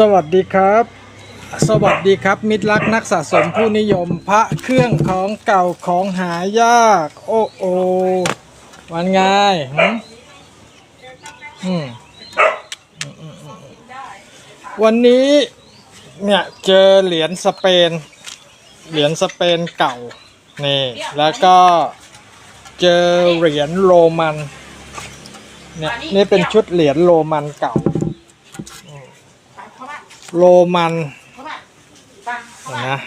สวัสดีครับ สวัสดีครับ มิตรรักนักสะสมผู้นิยมพระเครื่องของเก่าของหายาก โอ้โอวันไงอืมวันนี้เนี่ยเจอเหรียญสเปน เหรียญสเปนเก่า นี่ แล้วก็เจอเหรียญโรมันเนี่ยนี่เป็นชุดเหรียญโรมันเก่า โรมันเห็นนะ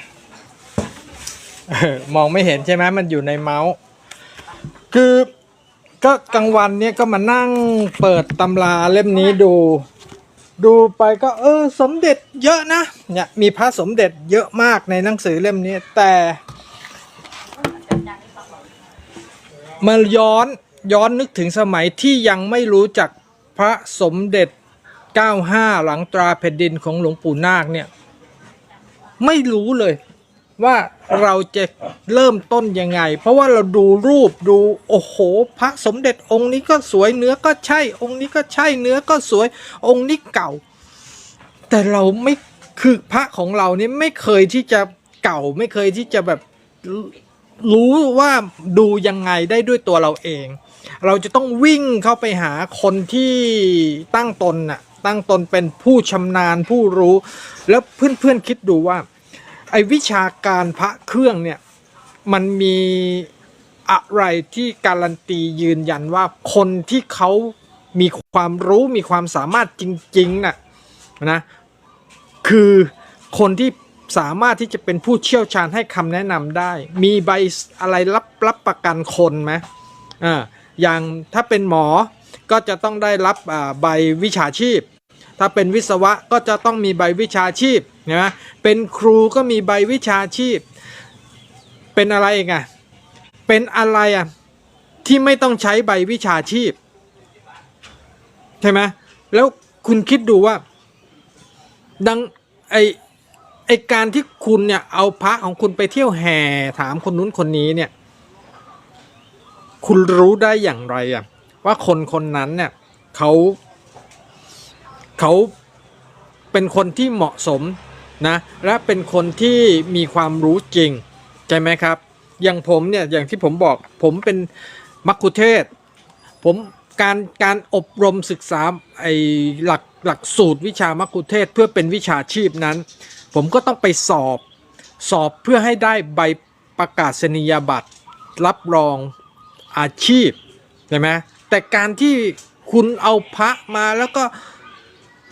เออมองไม่เห็นใช่ไหมมันอยู่ในเมาส์ คือก็กลางวันเนี่ยก็มานั่งเปิดตำราเล่มนี้ดู ดูไปก็เออสมเด็จเยอะนะเนี่ยมีพระสมเด็จเยอะมากในหนังสือเล่มนี้แต่มาย้อนย้อนนึกถึงสมัยที่ยังไม่รู้จักพระสมเด็จ 95 หลังตราแผ่นดินของหลวงปู่นาคเนี่ย ไม่รู้เลยว่าเราจะเริ่มต้นยังไง เพราะว่าเราดูรูปดูโอ้โห พระสมเด็จองค์นี้ก็สวยเนื้อก็ใช่ องค์นี้ก็ใช่เนื้อก็สวย องค์นี้เก่า แต่เราไม่คือพระของเรานี่ไม่เคยที่จะเก่าไม่เคยที่จะแบบรู้ว่าดูยังไงได้ด้วยตัวเราเอง เราจะต้องวิ่งเข้าไปหาคนที่ตั้งตนน่ะ ตั้งตนเป็นผู้ชำนาญผู้รู้ แล้วเพื่อนๆคิดดูว่า ไอ้วิชาการพระเครื่องเนี่ยมันมีอะไรที่การันตียืนยันว่าคนที่เขามีความรู้มีความสามารถจริงๆน่ะนะคือคนที่สามารถที่จะเป็นผู้เชี่ยวชาญให้คำแนะนำได้ มีใบอะไรรับรับประกันคนไหมอ่าอย่างถ้าเป็นหมอก็จะต้องได้รับใบวิชาชีพ ถ้าเป็นวิศวะก็จะต้องมีใบวิชาชีพเห็นไหมเป็นครูก็มีใบวิชาชีพ เป็นอะไรอีกอะเป็นอะไรอะที่ไม่ต้องใช้ใบวิชาชีพใช่ไหมแล้วคุณคิดดูว่า ดังไอไอการที่คุณเนี่ยเอาพระของคุณไปเที่ยวแห่ถามคนนู้นคนนี้เนี่ย คุณรู้ได้อย่างไรอะว่าคนคนนั้นเนี่ยเขา เขาเป็นคนที่เหมาะสมนะและเป็นคนที่มีความรู้จริงใช่ไหมครับ อย่างผมเนี่ยอย่างที่ผมบอกผมเป็นมักคุเทศก์ผมการการอบรมศึกษาไอหลักหลักสูตรวิชามักคุเทศก์เพื่อเป็นวิชาชีพนั้น ผมก็ต้องไปสอบสอบเพื่อให้ได้ใบประกาศนียบัตรรับรองอาชีพใช่ไหมแต่การที่คุณเอาพระมาแล้วก็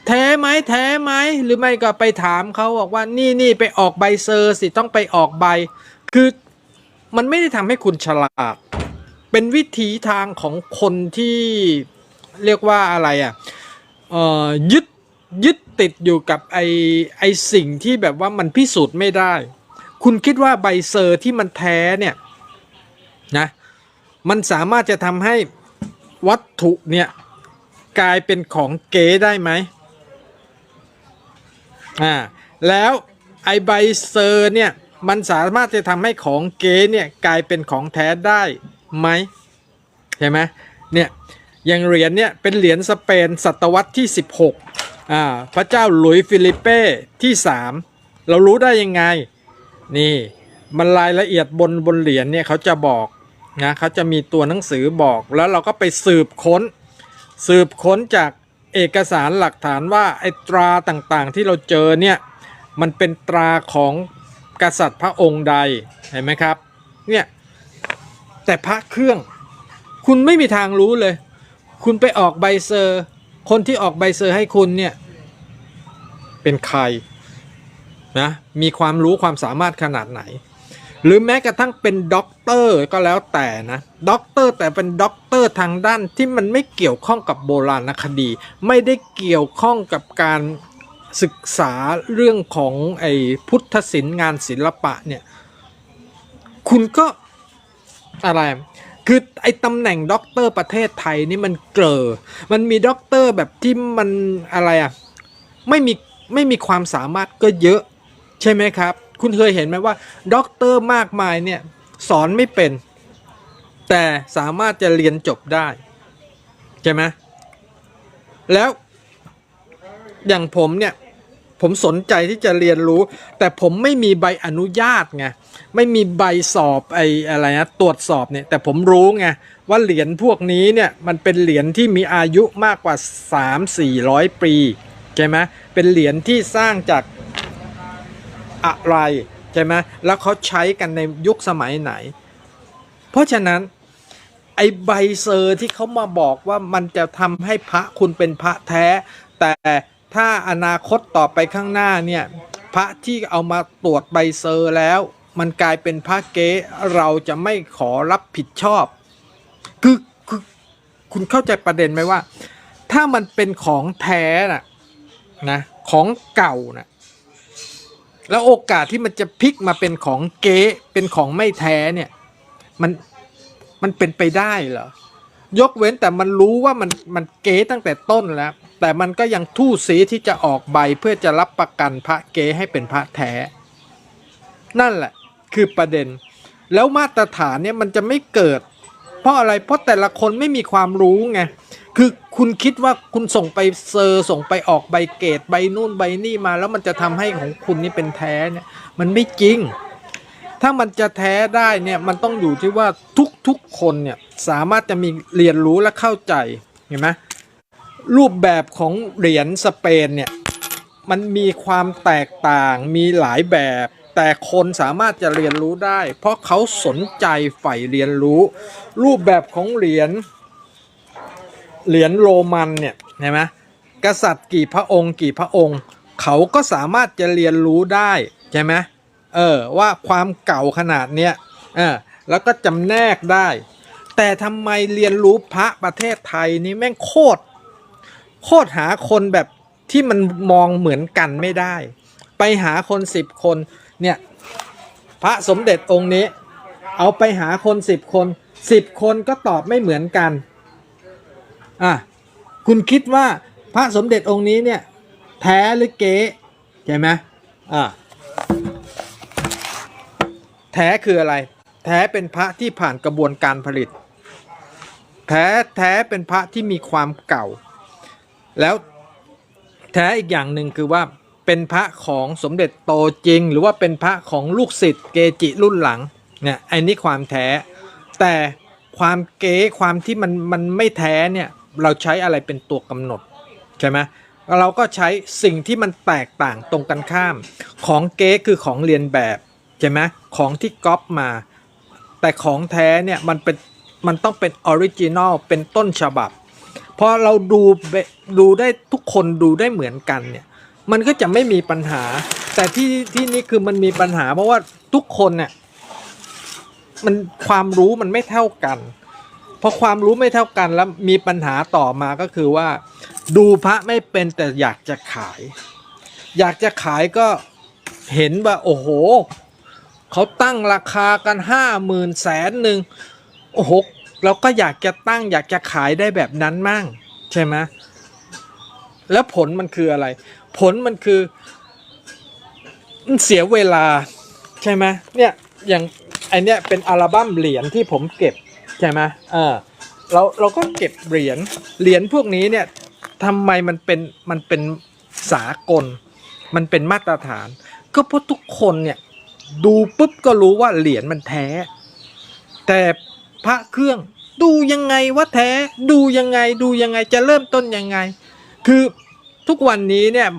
แท้ไหมแท้ไหมหรือไม่ก็ไปถามเขาบอกว่านี่นี่ไปออกใบเซอร์สิต้องไปออกใบ คือมันไม่ได้ทำให้คุณฉลาด เป็นวิถีทางของคนที่เรียกว่าอะไรอะเอ่อยึดยึดติดอยู่กับไอไอสิ่งที่แบบว่ามันพิสูจน์ไม่ได้ คุณคิดว่าใบเซอร์ที่มันแท้เนี่ยนะมันสามารถจะทำให้วัตถุเนี่ยกลายเป็นของเก๋ได้ไหม อ่าแล้วไอใบเซอร์เนี่ยมันสามารถจะทำให้ของเก๋เนี่ยกลายเป็นของแท้ได้ไหมใช่ไหมเนี่ยอย่างเหรียญเนี่ยเป็นเหรียญสเปนศตวรรษที่ 16อ่าพระเจ้าหลุยส์ฟิลิปเป้ที่ 3 เรารู้ได้ยังไง นี่มันรายละเอียดบนบนเหรียญเนี่ยเขาจะบอกนะเขาจะมีตัวหนังสือบอกแล้วเราก็ไปสืบค้น สืบค้นจาก เอกสารหลักฐานว่าไอ้ตราต่างๆที่เราเจอเนี่ยมันเป็นตราของกษัตริย์พระองค์ใดเห็นไหมครับเนี่ยแต่พระเครื่อง คุณไม่มีทางรู้เลย คุณไปออกใบเซอร์ คนที่ออกใบเซอร์ให้คุณเนี่ยเป็นใครนะมีความรู้ความสามารถขนาดไหน หรือแม้กระทั่งเป็นด็อกเตอร์ก็แล้วแต่นะด็อกเตอร์แต่เป็นด็อกเตอร์ทางด้านที่มันไม่เกี่ยวข้องกับโบราณคดี ไม่ได้เกี่ยวข้องกับการศึกษาเรื่องของไอ้พุทธศิลป์งานศิลปะเนี่ยคุณก็อะไรคือไอ้ตำแหน่งด็อกเตอร์ประเทศไทยนี่มันเกลอมันมีด็อกเตอร์แบบที่มันอะไรอะไม่มีไม่มีความสามารถก็เยอะใช่ไหมครับ คุณเคยเห็นไหมว่าด็อกเตอร์มากมายเนี่ยสอนไม่เป็น แต่สามารถจะเรียนจบได้ ใช่ไหมแล้วอย่างผมเนี่ยผมสนใจที่จะเรียนรู้ แต่ผมไม่มีใบอนุญาตไงไม่มีใบสอบไอ้อะไรนะตรวจสอบเนี่ยแต่ผมรู้ไงว่าเหรียญพวกนี้เนี่ยมันเป็นเหรียญที่มีอายุมากกว่า 3 4 0 0 ปีใช่ไหมเป็นเหรียญที่สร้างจาก อะไรใช่ไหมแล้วเขาใช้กันในยุคสมัยไหน เพราะฉะนั้นไอใบเซอร์ที่เขามาบอกว่ามันจะทำให้พระคุณเป็นพระแท้ แต่ถ้าอนาคตต่อไปข้างหน้าเนี่ยพระที่เอามาตรวจใบเซอร์แล้ว มันกลายเป็นพระเก๊เราจะไม่ขอรับผิดชอบ คือคือคุณเข้าใจประเด็นไหมว่า ถ้ามันเป็นของแท้นะนะของเก่านะ แล้วโอกาสที่มันจะพลิกมาเป็นของเก๊เป็นของไม่แท้เนี่ย มันมันเป็นไปได้เหรอยกเว้นแต่มันรู้ว่ามันมันเก๊ตั้งแต่ต้นแล้ว แต่มันก็ยังทู่สีที่จะออกใบเพื่อจะรับประกันพระเก๊ให้เป็นพระแท้ นั่นแหละคือประเด็น แล้วมาตรฐานเนี่ยมันจะไม่เกิด เพราะอะไรเพราะแต่ละคนไม่มีความรู้ไง คือคุณคิดว่าคุณส่งไปเซอร์ส่งไปออกใบเกรดใบนู่นใบนี่มา แล้วมันจะทำให้ของคุณนี่เป็นแท้เนี่ยมันไม่จริง ถ้ามันจะแท้ได้เนี่ยมันต้องอยู่ที่ว่าทุกๆคนเนี่ยสามารถจะมีเรียนรู้และเข้าใจเห็นไหมรูปแบบของเหรียญสเปนเนี่ยมันมีความแตกต่างมีหลายแบบ แต่คนสามารถจะเรียนรู้ได้ เพราะเขาสนใจใฝ่เรียนรู้ รูปแบบของเหรียญ เหรียญโรมันเนี่ยเห็นไหมกษัตริย์กี่พระองค์ กี่พระองค์ เขาก็สามารถจะเรียนรู้ได้ใช่ไหมเออว่าความเก่าขนาดเนี้ยเออแล้วก็จำแนกได้ แต่ทำไมเรียนรู้พระประเทศไทยนี่แม่งโคตรโคตรหาคนแบบที่มันมองเหมือนกันไม่ได้ ไปหาคนสิบคนเนี่ยพระสมเด็จองค์นี้ เอาไปหาคนสิบคนสิบคนก็ตอบไม่เหมือนกัน อะคุณคิดว่าพระสมเด็จองค์นี้เนี่ยแท้หรือเก๊ใช่ไหมอะแท้คืออะไร แท้เป็นพระที่ผ่านกระบวนการผลิต แท้แท้เป็นพระที่มีความเก่า แล้วแท้อีกอย่างหนึ่งคือว่าเป็นพระของสมเด็จโตจริง หรือว่าเป็นพระของลูกศิษย์เกจิรุ่นหลังเนี่ยไอ้นี่ความแท้ แต่ความเก๋ความที่มันมันไม่แท้เนี่ย เราใช้อะไรเป็นตัวกำหนดใช่ไหมเราก็ใช้สิ่งที่มันแตกต่างตรงกันข้าม ของเก๊คือของเรียนแบบใช่ไหมของที่ก๊อปมา แต่ของแท้เนี่ยมันเป็นมันต้องเป็นออริจินอลเป็นต้นฉบับพอเราดูเบดูได้ทุกคนดูได้เหมือนกันเนี่ยมันก็จะไม่มีปัญหา แต่ที่ที่นี่คือมันมีปัญหาเพราะว่าทุกคนเนี่ยมันความรู้มันไม่เท่ากัน พอความรู้ไม่เท่ากันแล้วมีปัญหาต่อมาก็คือว่า ดูพระไม่เป็นแต่อยากจะขาย อยากจะขายก็เห็นว่าโอ้โหเขาตั้งราคากันห้าหมื่นแสนหนึ่งโอ้โหเราก็อยากจะตั้งอยากจะขายได้แบบนั้นมั่งใช่ไหมแล้วผลมันคืออะไร ผลมันคือมันเสียเวลาใช่ไหมเนี่ยอย่างไอเนี้ยเป็นอัลบั้มเหรียญที่ผมเก็บ ใช่ไหมเออเราเราก็เก็บเหรียญเหรียญพวกนี้เนี่ยทำไมมันเป็นมันเป็นสากล มันเป็นมาตรฐาน ก็เพราะทุกคนเนี่ยดูปุ๊บก็รู้ว่าเหรียญมันแท้ แต่พระเครื่องดูยังไงว่าแท้ดูยังไงดูยังไงจะเริ่มต้นยังไง คือทุกวันนี้เนี่ย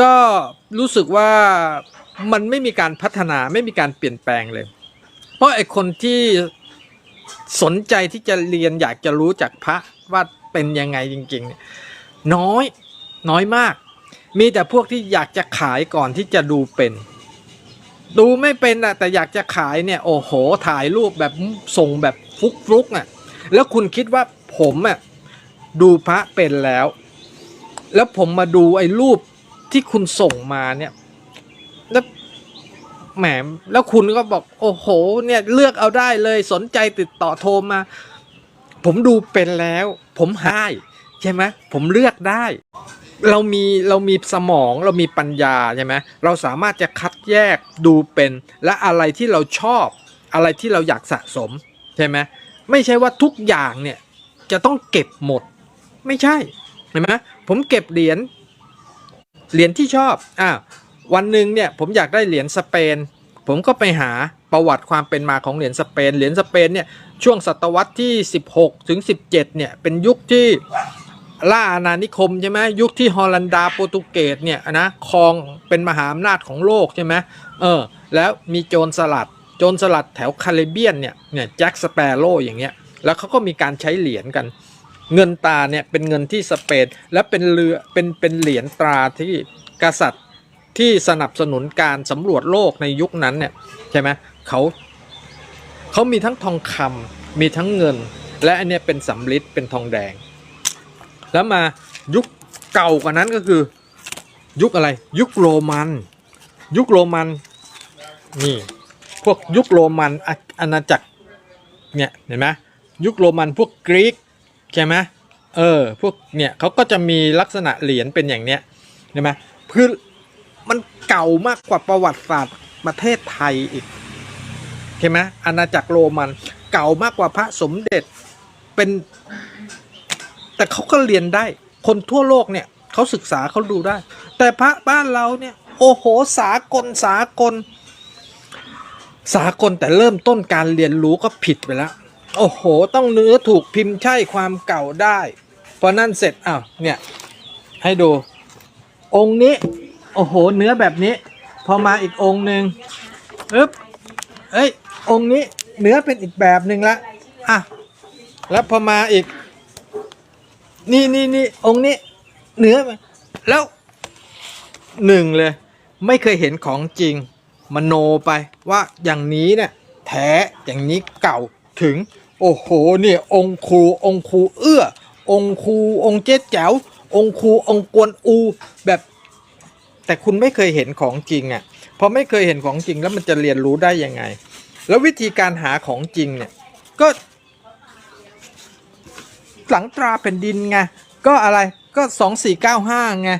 ก็รู้สึกว่ามันไม่มีการพัฒนาไม่มีการเปลี่ยนแปลงเลย เพราะไอ้คนที่ สนใจที่จะเรียนอยากจะรู้จากพระว่าเป็นยังไงจริง ๆ น้อยน้อยมาก มีแต่พวกที่อยากจะขายก่อนที่จะดูเป็น ดูไม่เป็นอะแต่อยากจะขายเนี่ยโอ้โหถ่ายรูปแบบส่งแบบฟุกฟุกอะแล้วคุณคิดว่าผมอะดูพระเป็นแล้ว แล้วผมมาดูไอ้รูปที่คุณส่งมาเนี่ยแล้ว แหมแล้วคุณก็บอก โอ้โห เนี่ยเลือกเอาได้เลยสนใจติดต่อโทรมา ผมดูเป็นแล้ว ผมหายใช่ไหมผมเลือกได้ เรามีเรามีสมองเรามีปัญญาใช่ไหมเราสามารถจะคัดแยกดูเป็น และอะไรที่เราชอบ อะไรที่เราอยากสะสมใช่ไหมไม่ใช่ว่าทุกอย่างเนี่ยจะต้องเก็บหมด ไม่ใช่เห็นไหมผมเก็บเหรียญเหรียญที่ชอบอ่าว วันหนึ่งเนี่ยผมอยากได้เหรียญสเปน ผมก็ไปหาประวัติความเป็นมาของเหรียญสเปน เหรียญสเปนเนี่ยช่วงศตวรรษที่ 16 ถึง 17 เนี่ยเป็นยุคที่ล่าอาณานิคมใช่ไหมยุคที่ฮอลันดาโปรตุเกสเนี่ยนะครองเป็นมหาอำนาจของโลกใช่ไหมเออแล้วมีโจรสลัด โจรสลัดแถวคาริเบียนเนี่ยเนี่ยแจ็คสเปโร่อย่างเงี้ยแล้วเขาก็มีการใช้เหรียญกัน เงินตราเนี่ยเป็นเงินที่สเปนและเป็นเรือเป็นเป็นเหรียญตราที่กษัตริย์ ที่สนับสนุนการสำรวจโลกในยุคนั้นเนี่ยใช่ไหมเขาเขามีทั้งทองคำมีทั้งเงิน และอันเนี้ยเป็นสำริดเป็นทองแดง แล้วมายุคเก่ากว่านั้นก็คือ ยุคอะไร ยุคโรมัน ยุคโรมันนี่พวกยุคโรมันอาอาณาจักรเนี่ยเห็นไหมยุคโรมันพวกกรีกใช่ไหมเออพวกเนี่ยเขาก็จะมีลักษณะเหรียญเป็นอย่างเนี้ยใช่ไหมคือ มันเก่ามากกว่าประวัติศาสตร์ประเทศไทยอีกใช่ไหมอาณาจักรโรมัน เก่ามากกว่าพระสมเด็จเป็น แต่เขาก็เรียนได้ คนทั่วโลกเนี่ยเขาศึกษาเขาดูได้ แต่พระบ้านเราเนี่ย โอ้โหสากลสากล สากลแต่เริ่มต้นการเรียนรู้ก็ผิดไปแล้ว โอ้โห ต้องเนื้อถูกพิมพ์ใช่ความเก่าได้พอนั่นเสร็จอ้าวเนี่ย ให้ดู องค์นี้ โอ้โห เนื้อแบบนี้ พอมาอีกองค์หนึ่งอึ๊บเอ้ย องค์นี้เนื้อเป็นอีกแบบหนึ่งละอะแล้วพอมาอีก นี่นี่นี่องค์นี้ เนื้อแล้วหนึ่งเลย ไม่เคยเห็นของจริงมโนไปว่าอย่างนี้เนี่ยแท้อย่างนี้เก่าถึง โอ้โหเนี่ยองครูองครูเอื้อ องครูองเจ๊แจ๋วองครูองกวนอู แบบ แต่คุณไม่เคยเห็นของจริงอะ่ะพอไม่เคยเห็นของจริงแล้วมันจะเรียนรู้ได้ยังไง แล้ววิธีการหาของจริงเนี่ยก็หลังตราแผ่นดินไงก็อะไรก็สองสี่เก้าห้าไง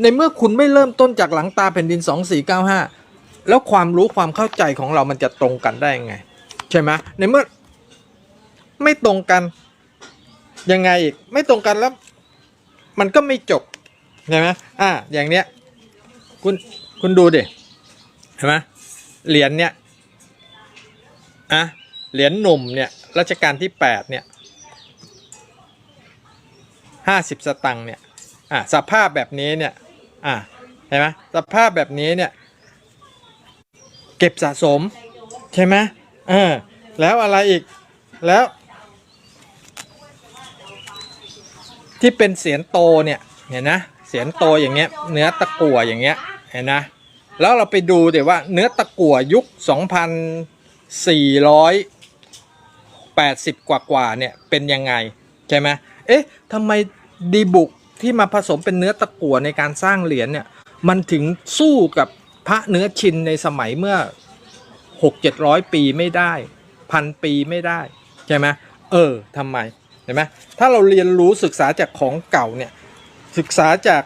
ในเมื่อคุณไม่เริ่มต้นจากหลังตาแผ่นดินสองสี่เก้าห้าแล้วความรู้ความเข้าใจของเรามันจะตรงกันได้ยังไง ใช่ไหมในเมื่อไม่ตรงกันยังไงอีกไม่ตรงกันแล้ว มันก็ไม่จบใช่ไหมอ่าอย่างเนี้ย คุณคุณดูดิเห็นไหมเหรียญเนี้ยอะเหรียญหนุ่มเนี่ยรัชกาลที่แปดเนี่ยห้าสิบสตังค์เนี่ยอะสภาพแบบนี้เนี่ยอะเห็นไหมสภาพแบบนี้เนี่ยเก็บสะสมใช่ไหมเออแล้วอะไรอีกแล้ว ที่เป็นเสียนโตเนี่ยเห็นนะ เสียนโตอย่างเงี้ย เนื้อตะกั่วอย่างเงี้ยเห็นนะแล้วเราไปดูเดี๋ยวว่าเนื้อตะกั่วยุค 2,480 กว่ากว่าๆเนี่ยเป็นยังไงใช่ไหมเอ๊ะทำไมดีบุกที่มาผสมเป็นเนื้อตะกั่วในการสร้างเหรียญเนี่ยมันถึงสู้กับพระเนื้อชินในสมัยเมื่อหกเจ็ดร้อยปีไม่ได้พันปีไม่ได้ใช่ไหมเออทำไมเห็นไหมถ้าเราเรียนรู้ศึกษาจากของเก่าเนี่ย ศึกษาจาก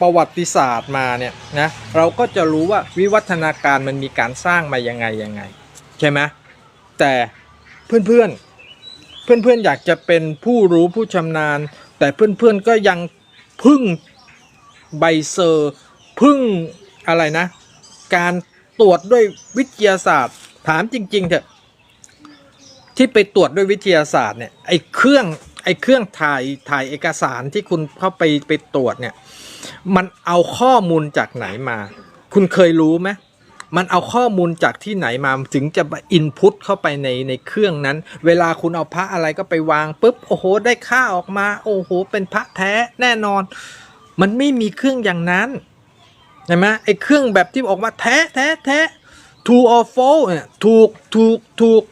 ประวัติศาสตร์มาเนี่ยนะเราก็จะรู้ว่าวิวัฒนาการมันมีการสร้างมายังไงยังไงใช่ไหมแต่เพื่อนเพื่อนเพื่อนเพื่อนๆอยากจะเป็นผู้รู้ผู้ชำนาญ แต่เพื่อนเพื่อนๆก็ยังพึ่งใบเซอร์พึ่งอะไรนะ การตรวจด้วยวิทยาศาสตร์ ถามจริงๆเถอะที่ไปตรวจด้วยวิทยาศาสตร์เนี่ยไอ้เครื่องไอ้เครื่องถ่ายถ่ายเอกสารที่คุณเข้าไปไปตรวจเนี่ย มันเอาข้อมูลจากไหนมา คุณเคยรู้ไหมมันเอาข้อมูลจากที่ไหนมาถึงจะอินพุตเข้าไปในในเครื่องนั้น เวลาคุณเอาพระอะไรก็ไปวางปุ๊บโอ้โห ได้ค่าออกมา โอ้โห เป็นพระแท้แน่นอน มันไม่มีเครื่องอย่างนั้นใช่ไหมไอ้เครื่องแบบที่ออกมาแท้แท้แท้ true or false เนี่ยถูกถูกถูก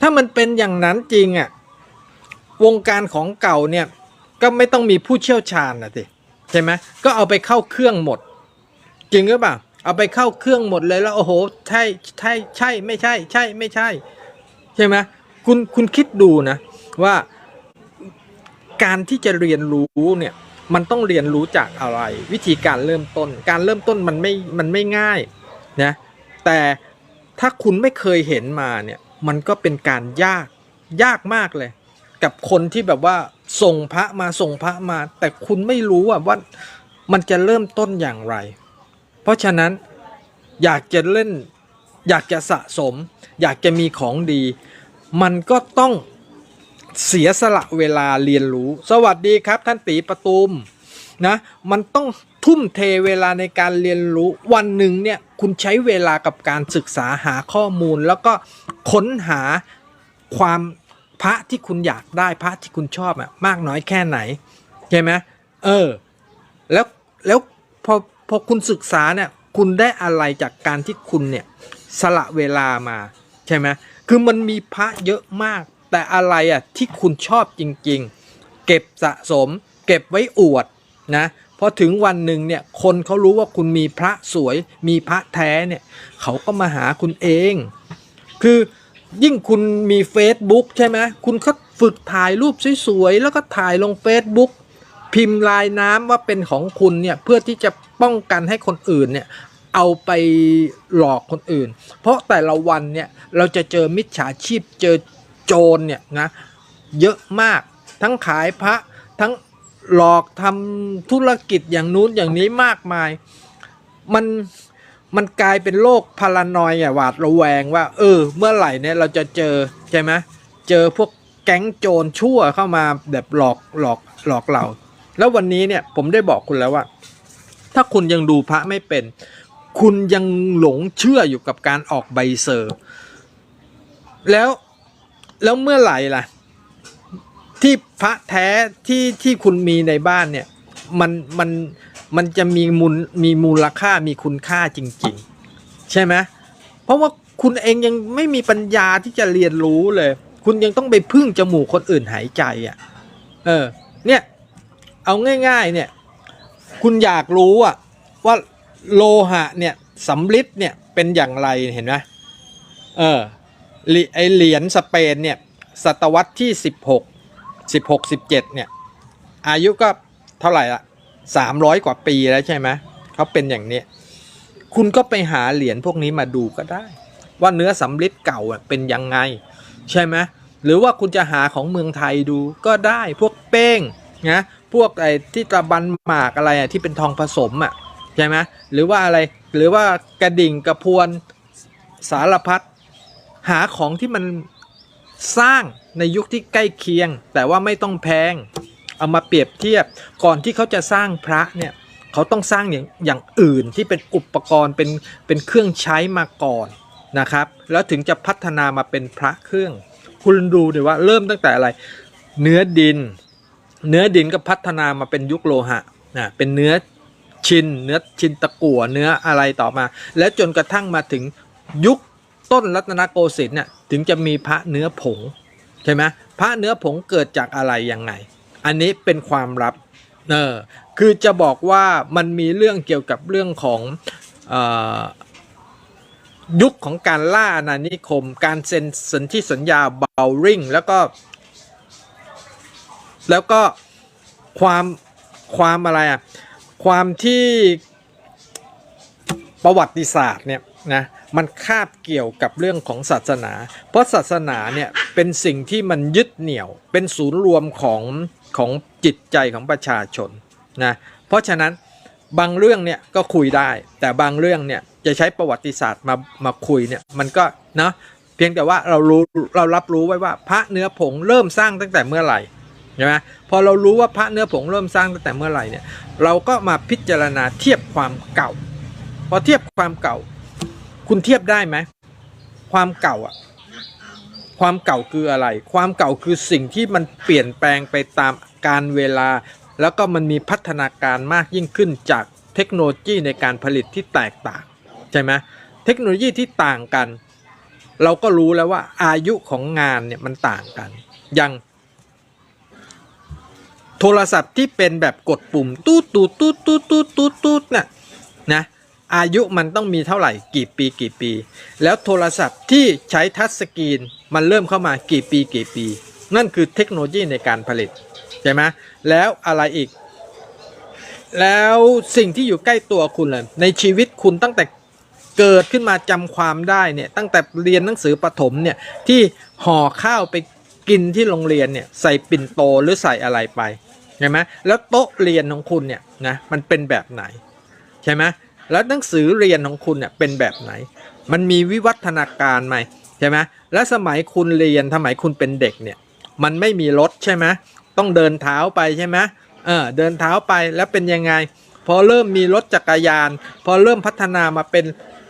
ถ้ามันเป็นอย่างนั้นจริงอะ วงการของเก่าเนี่ยก็ไม่ต้องมีผู้เชี่ยวชาญนะสิใช่ไหมก็เอาไปเข้าเครื่องหมด จริงหรือเปล่าเอาไปเข้าเครื่องหมดเลยแล้วโอ้โหใช่ใช่ใช่ไม่ใช่ใช่ไม่ใช่ ใช่ไหมคุณคุณคิดดูนะว่าการที่จะเรียนรู้เนี่ยมันต้องเรียนรู้จากอะไร วิธีการเริ่มต้น การเริ่มต้นมันไม่มันไม่ง่ายนะแต่ถ้าคุณไม่เคยเห็นมาเนี่ยมันก็เป็นการยากยากมากเลย กับคนที่แบบว่าส่งพระมาส่งพระมา แต่คุณไม่รู้ว่าว่ามันจะเริ่มต้นอย่างไร เพราะฉะนั้นอยากจะเล่นอยากจะสะสม อยากจะมีของดี มันก็ต้องเสียสละเวลาเรียนรู้ สวัสดีครับท่านตีประตุมนะมันต้องทุ่มเทเวลาในการเรียนรู้วันหนึ่งเนี่ยคุณใช้เวลากับการศึกษาหาข้อมูล แล้วก็ค้นหาความ พระที่คุณอยากได้พระที่คุณชอบอะมากน้อยแค่ไหนใช่ไหมเออ แล้วแล้วพอพอคุณศึกษาเนี่ยคุณได้อะไรจากการที่คุณเนี่ยสละเวลามาใช่ไหมคือมันมีพระเยอะมาก แต่อะไรอะที่คุณชอบจริง ๆ เก็บสะสม เก็บไว้อวดนะพอถึงวันหนึ่งเนี่ยคนเขารู้ว่าคุณมีพระสวยมีพระแท้เนี่ยเขาก็มาหาคุณเอง คือ ยิ่งคุณมี Facebook ใช่ไหมคุณก็ฝึกถ่ายรูปสวยๆ แล้วก็ถ่ายลง Facebook พิมพ์ลายน้ำว่าเป็นของคุณเนี่ยเพื่อที่จะป้องกันให้คนอื่นเนี่ยเอาไปหลอกคนอื่น เพราะแต่ละวันเนี่ยเราจะเจอมิจฉาชีพเจอโจรเนี่ยนะเยอะมากทั้งขายพระทั้งหลอกทำธุรกิจอย่างนู้นอย่างนี้มากมาย มัน มันกลายเป็นโรคพารานอยอะหวาดระแวงว่า เออ เมื่อไหร่เนี่ยเราจะเจอใช่ไหมเจอพวกแก๊งโจรชั่วเข้ามาแบบหลอกหลอกหลอกเรา แล้ววันนี้เนี่ยผมได้บอกคุณแล้วว่า ถ้าคุณยังดูพระไม่เป็น คุณยังหลงเชื่ออยู่กับการออกใบเซอร์ แล้วแล้วเมื่อไหร่ล่ะ ที่พระแท้ที่ที่คุณมีในบ้านเนี่ย มันมัน มันจะมีมูลมีมูลค่ามีคุณค่าจริง ๆ ใช่ไหมเพราะว่าคุณเองยังไม่มีปัญญาที่จะเรียนรู้เลย คุณยังต้องไปพึ่งจมูกคนอื่นหายใจอะ เออ เนี่ย เอาง่าย ๆ เนี่ย คุณอยากรู้อะว่าโลหะเนี่ยสำลิดเนี่ยเป็นอย่างไรเห็นไหมเออไอเหรียญสเปนเนี่ยศตวรรษที่ 16 16 17เนี่ยอายุก็เท่าไหร่ละ 300กว่าปีแล้วใช่ไหมเขาเป็นอย่างนี้ คุณก็ไปหาเหรียญพวกนี้มาดูก็ได้ ว่าเนื้อสำลิดเก่าเป็นยังไง ใช่ไหมหรือว่าคุณจะหาของเมืองไทยดูก็ได้พวกเป้งนะพวกไอ้ที่ตะบันหมากอะไรอะที่เป็นทองผสมอะใช่ไหมหรือว่าอะไรหรือว่ากระดิ่งกระพวนสารพัดหาของที่มันสร้างในยุคที่ใกล้เคียง แต่ว่าไม่ต้องแพง เอามาเปรียบเทียบก่อนที่เขาจะสร้างพระเนี่ยเขาต้องสร้างอย่างอย่างอื่นที่เป็นอุปกรณ์เป็นเป็นเครื่องใช้มาก่อนนะครับ แล้วถึงจะพัฒนามาเป็นพระเครื่อง คุณดูดิว่าเริ่มตั้งแต่อะไร เนื้อดิน เนื้อดินก็พัฒนามาเป็นยุคโลหะนะเป็นเนื้อชินเนื้อชินตะกั่วเนื้ออะไรต่อมา แล้วจนกระทั่งมาถึงยุคต้นรัตนโกสินทร์เนี่ยถึงจะมีพระเนื้อผงใช่ไหมพระเนื้อผงเกิดจากอะไรยังไง อันนี้เป็นความลับเออคือจะบอกว่ามันมีเรื่องเกี่ยวกับเรื่องของออยุคของการล่าอาณานิคม การเซ็นสันที่สัญญาเบลริงแล้วก็ แล้วก็ความความอะไรอะความที่ประวัติศาสตร์เนี่ยนะมันคาบเกี่ยวกับเรื่องของศาสนา เพราะศาสนาเนี่ยเป็นสิ่งที่มันยึดเหนี่ยวเป็นศูนย์รวมของ ของจิตใจของประชาชนนะเพราะฉะนั้นบางเรื่องเนี่ยก็คุยได้ แต่บางเรื่องเนี่ยจะใช้ประวัติศาสตร์มามาคุยเนี่ยมันก็เนาะเพียงแต่ว่าเรารู้เรารับรู้ไว้ว่าพระเนื้อผงเริ่มสร้างตั้งแต่เมื่อไหร่ใช่ไหมพอเรารู้ว่าพระเนื้อผงเริ่มสร้างตั้งแต่เมื่อไหร่เนี่ยเราก็มาพิจารณาเทียบความเก่า พอเทียบความเก่า คุณเทียบได้ไหมความเก่าอะ ความเก่าคืออะไร ความเก่าคือสิ่งที่มันเปลี่ยนแปลงไปตามการเวลา แล้วก็มันมีพัฒนาการมากยิ่งขึ้นจากเทคโนโลยีในการผลิตที่แตกต่างใช่ไหมเทคโนโลยีที่ต่างกัน เราก็รู้แล้วว่าอายุของงานเนี่ยมันต่างกัน อย่างโทรศัพท์ที่เป็นแบบกดปุ่ม ตูดตูดตูดตูดตูดตูดตูดน่ะนะ อายุมันต้องมีเท่าไหร่กี่ปีกี่ปี แล้วโทรศัพท์ที่ใช้ทัชสกรีนมันเริ่มเข้ามากี่ปีกี่ปี นั่นคือเทคโนโลยีในการผลิตใช่ไหมแล้วอะไรอีก แล้วสิ่งที่อยู่ใกล้ตัวคุณเลยในชีวิตคุณตั้งแต่เกิดขึ้นมาจำความได้เนี่ยตั้งแต่เรียนหนังสือประถมเนี่ยที่ห่อข้าวไปกินที่โรงเรียนเนี่ยใส่ปิ่นโตหรือใส่อะไรไปใช่ไหมแล้วโต๊ะเรียนของคุณเนี่ยนะมันเป็นแบบไหนใช่ไหม แล้วหนังสือเรียนของคุณเนี่ยเป็นแบบไหน มันมีวิวัฒนาการไหมใช่ไหมและสมัยคุณเรียนสมัยคุณเป็นเด็กเนี่ย มันไม่มีรถใช่ไหมต้องเดินเท้าไปใช่ไหมเออเดินเท้าไปแล้วเป็นยังไง พอเริ่มมีรถจักรยาน พอเริ่มพัฒนามาเป็น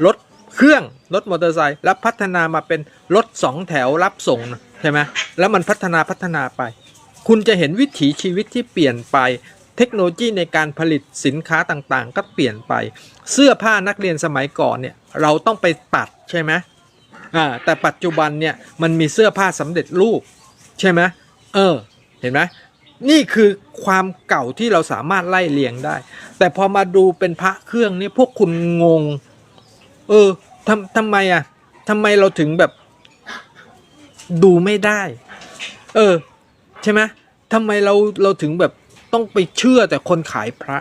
รถเครื่องรถมอเตอร์ไซค์แล้วพัฒนามาเป็นรถสองแถวรับส่งใช่ไหมแล้วมันพัฒนาพัฒนาไป คุณจะเห็นวิถีชีวิตที่เปลี่ยนไป เทคโนโลยีในการผลิตสินค้าต่างๆ ก็เปลี่ยนไป เสื้อผ้านักเรียนสมัยก่อนเนี่ยเราต้องไปตัดใช่ไหมอ่าแต่ปัจจุบันเนี่ยมันมีเสื้อผ้าสำเร็จรูปใช่ไหมเออเห็นไหมนี่คือความเก่าที่เราสามารถไล่เลียงได้ แต่พอมาดูเป็นพระเครื่องเนี่ยพวกคุณงง เออทำทำไมอะทำไมเราถึงแบบดูไม่ได้ เออ ใช่ไหมทำไมเราเราถึงแบบ ต้องไปเชื่อแต่คนขายพระ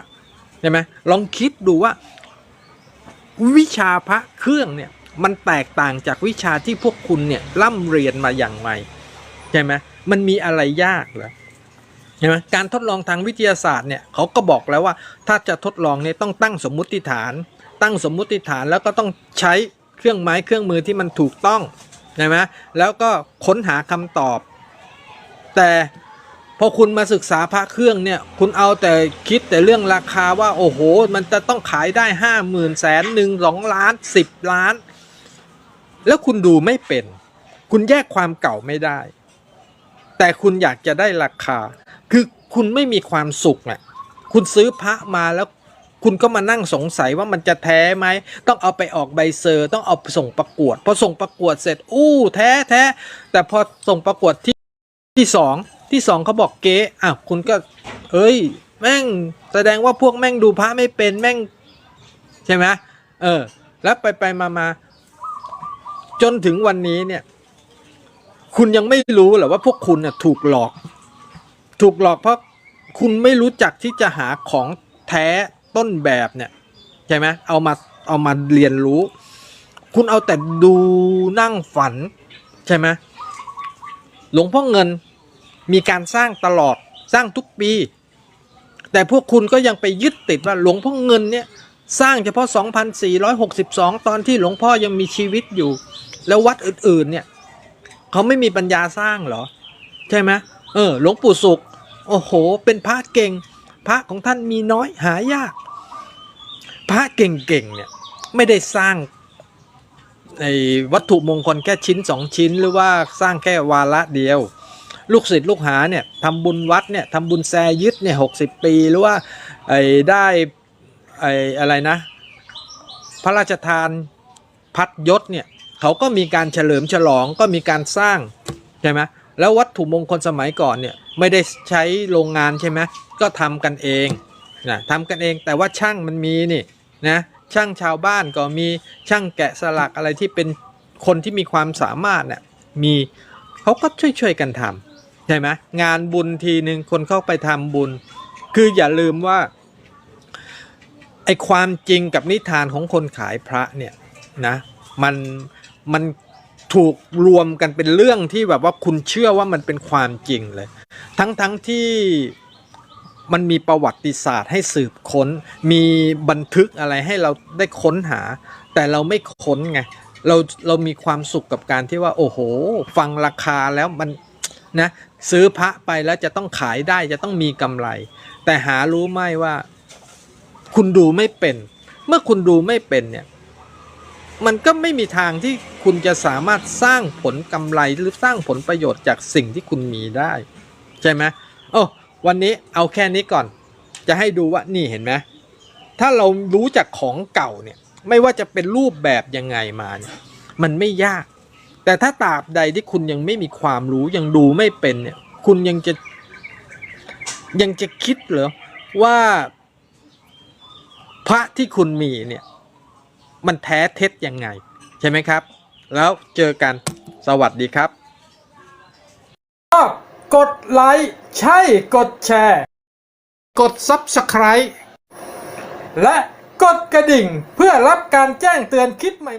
ใช่ไหมลองคิดดูว่า วิชาพระเครื่องเนี่ยมันแตกต่างจากวิชาที่พวกคุณเนี่ยร่ำเรียนมาอย่างไรใช่ไหมมันมีอะไรยากเหรอใช่ไหมการทดลองทางวิทยาศาสตร์เนี่ยเขาก็บอกแล้วว่า ถ้าจะทดลองเนี่ยต้องตั้งสมมุติฐาน ตั้งสมมุติฐานแล้วก็ต้องใช้เครื่องไม้เครื่องมือที่มันถูกต้องใช่ไหมแล้วก็ค้นหาคำตอบ แต่ พอคุณมาศึกษาพระเครื่องเนี่ยคุณเอาแต่คิดแต่เรื่องราคาว่าโอ้โห มันจะต้องขายได้ห้าหมื่นแสนหนึ่งสองล้านสิบล้าน แล้วคุณดูไม่เป็น คุณแยกความเก่าไม่ได้ แต่คุณอยากจะได้ราคา คือคุณไม่มีความสุขอะคุณซื้อพระมาแล้วคุณก็มานั่งสงสัยว่ามันจะแท้ไหม ต้องเอาไปออกใบเซอร์ ต้องเอาไปส่งประกวด พอส่งประกวดเสร็จ อู้ แท้แท้แต่พอส่งประกวดที่ที่สอง ที่สองเขาบอกเก๊อะคุณก็ เอ้ย แม่งแสดงว่าพวกแม่งดูพระไม่เป็นแม่ง ใช่ไหมเออ แล้วไปไปมามาจนถึงวันนี้เนี่ย คุณยังไม่รู้เหรอว่าพวกคุณน่ะถูกหลอก ถูกหลอกเพราะคุณไม่รู้จักที่จะหาของแท้ต้นแบบเนี่ยใช่ไหมเอามาเอามาเรียนรู้ คุณเอาแต่ดูนั่งฝัน ใช่ไหมหลวงพ่อเงิน มีการสร้างตลอดสร้างทุกปี แต่พวกคุณก็ยังไปยึดติดว่าหลวงพ่อเงินเนี่ยสร้างเฉพาะ 2,462 ตอนที่หลวงพ่อยังมีชีวิตอยู่ แล้ววัดอื่นๆเนี่ยเขาไม่มีปัญญาสร้างเหรอ ใช่ไหมเออ หลวงปู่สุข โอ้โห เป็นพระเก่ง พระของท่านมีน้อยหายาก พระเก่งๆเนี่ยไม่ได้สร้างไอ้วัตถุมงคลแค่ชิ้นสองชิ้นหรือว่าสร้างแค่วาระเดียว ลูกศิษย์ลูกหาเนี่ยทำบุญวัดเนี่ยทำบุญแซยึดเนี่ยหกสิบปีหรือว่าไอ้ได้ไอ้อะไรนะ พระราชทานพัดยศเนี่ยเขาก็มีการเฉลิมฉลองก็มีการสร้างใช่ไหมแล้ววัตถุมงคลสมัยก่อนเนี่ยไม่ได้ใช้โรงงานใช่ไหมก็ทำกันเองนะทำกันเองแต่ว่าช่างมันมีนี่นะช่างชาวบ้านก็มีช่างแกะสลักอะไรที่เป็นคนที่มีความสามารถเนี่ยมีเขาก็ช่วยๆกันทำ ใช่ไหมงานบุญทีหนึ่งคนเข้าไปทำบุญ คืออย่าลืมว่าไอความจริงกับนิทานของคนขายพระเนี่ยนะมันมันถูกรวมกันเป็นเรื่องที่แบบว่าคุณเชื่อว่ามันเป็นความจริงเลย ทั้งทั้งที่มันมีประวัติศาสตร์ให้สืบค้น มีบันทึกอะไรให้เราได้ค้นหา แต่เราไม่ค้นไงเราเรามีความสุขกับการที่ว่า โอ้โห ฟังราคาแล้วมันนะ ซื้อพระไปแล้วจะต้องขายได้จะต้องมีกำไร แต่หารู้ไหมว่า คุณดูไม่เป็น เมื่อคุณดูไม่เป็นเนี่ย มันก็ไม่มีทางที่คุณจะสามารถสร้างผลกำไรหรือสร้างผลประโยชน์จากสิ่งที่คุณมีได้ ใช่ไหมโอ้วันนี้เอาแค่นี้ก่อน จะให้ดูว่านี่เห็นไหมถ้าเรารู้จากของเก่าเนี่ย ไม่ว่าจะเป็นรูปแบบยังไงมาเนี่ย มันไม่ยาก แต่ถ้าตราบใดที่คุณยังไม่มีความรู้ยังดูไม่เป็นเนี่ย คุณยังจะยังจะคิดเหรอว่าพระที่คุณมีเนี่ย มันแท้เท็จยังไง ใช่ไหมครับ แล้วเจอกันสวัสดีครับชอบกดไลค์ใช่กดแชร์ กด Subscribe และกดกระดิ่งเพื่อรับการแจ้งเตือนคลิปใหม่ๆ